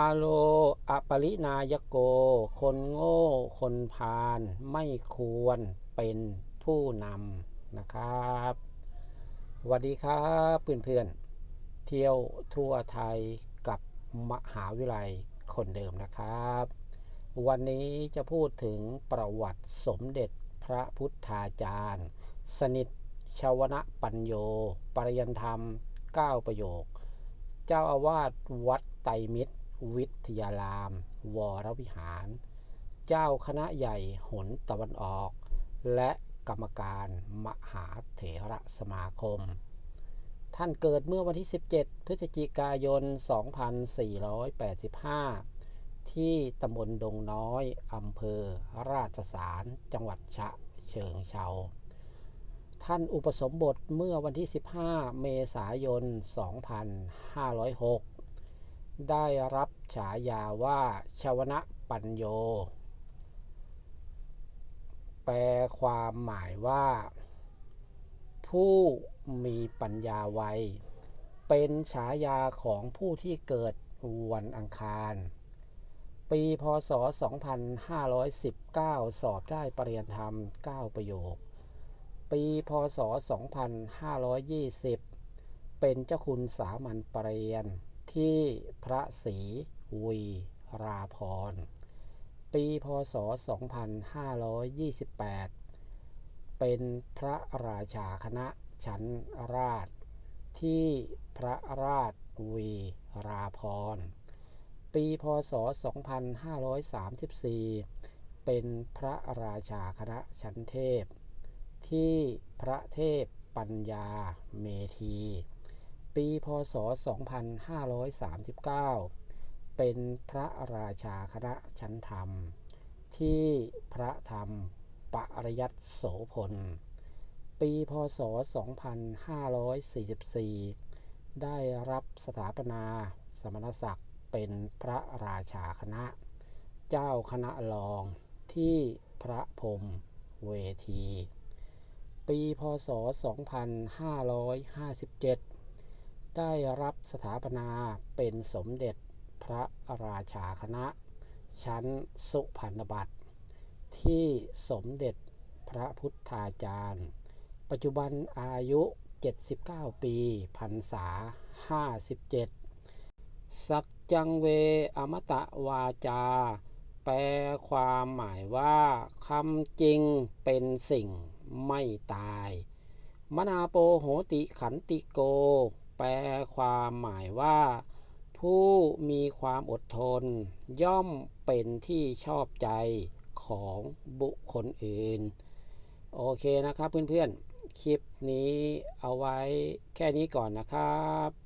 าโลอปรินายโก คนโง่ คนพาลไม่ควรเป็นผู้นำนะครับสวัสดีครับเพื่อนๆเที่ยวทั่วไทยกับมหาวิทยาลัยคนเดิมนะครับ วันนี้จะพูดถึงประวัติสมเด็จพระพุทธาจารย์ สนิทชาวนะปัญโย ปริยันธรรม 9 ประโยค เจ้าอาวาสวัดไตรมิตร วิทยาราม วรวิหาร เจ้าคณะใหญ่หนตะวันออก และกรรมการมหาเถระสมาคม ท่านเกิดเมื่อวันที่ 17 พฤศจิกายน 2485 ที่ตำบลดงน้อยอำเภอราชสาร จังหวัดฉะเชิงเทราท่านอุปสมบทเมื่อวันที่ 15 เมษายน 2506 ได้รับฉายาว่าชาวนะปัญโย แปลความหมายว่า ผู้มีปัญญาไว เป็นฉายาของผู้ที่เกิดวันอังคาร ปีพศ 2519 สอบได้ปริญญาธรรม 9 ประโยค ปีพศ 2520 เป็นเจ้าคุณสามัญปรริญญา ที่พระศรีวีราพร ปีพศ 2528 เป็นพระราชาคณะชั้นราช ที่พระราชวีราพร ปีพศ 2534 เป็นพระราชาคณะชั้นเทพ ที่พระเทพปัญญาเมธี ปี พศ 2539 เป็นพระราชาคณะชั้นธรรม ที่พระธรรมปริยัติโสพล ปี พศ 2544 ได้รับสถาปนาสมณศักดิ์เป็นพระราชาคณะ เจ้าคณะรองที่พระพรมเวที ปี พศ 2557 ได้รับสถาปนาเป็นสมเด็จพระราชาคณะ ชั้นสุพรรณบัตร ที่สมเด็จพระพุทธาจารย์ ปัจจุบันอายุ 79 ปีพรรษา 57 สัจจังเวอมตะวาจา แปลความหมายว่าคำจริงเป็นสิ่งไม่ตาย มนาโปโหติขันติโก แปลความหมายว่า ผู้มีความอดทน ย่อมเป็นที่ชอบใจของบุคคลอื่น โอเคนะครับเพื่อนๆ คลิปนี้เอาไว้แค่นี้ก่อนนะครับ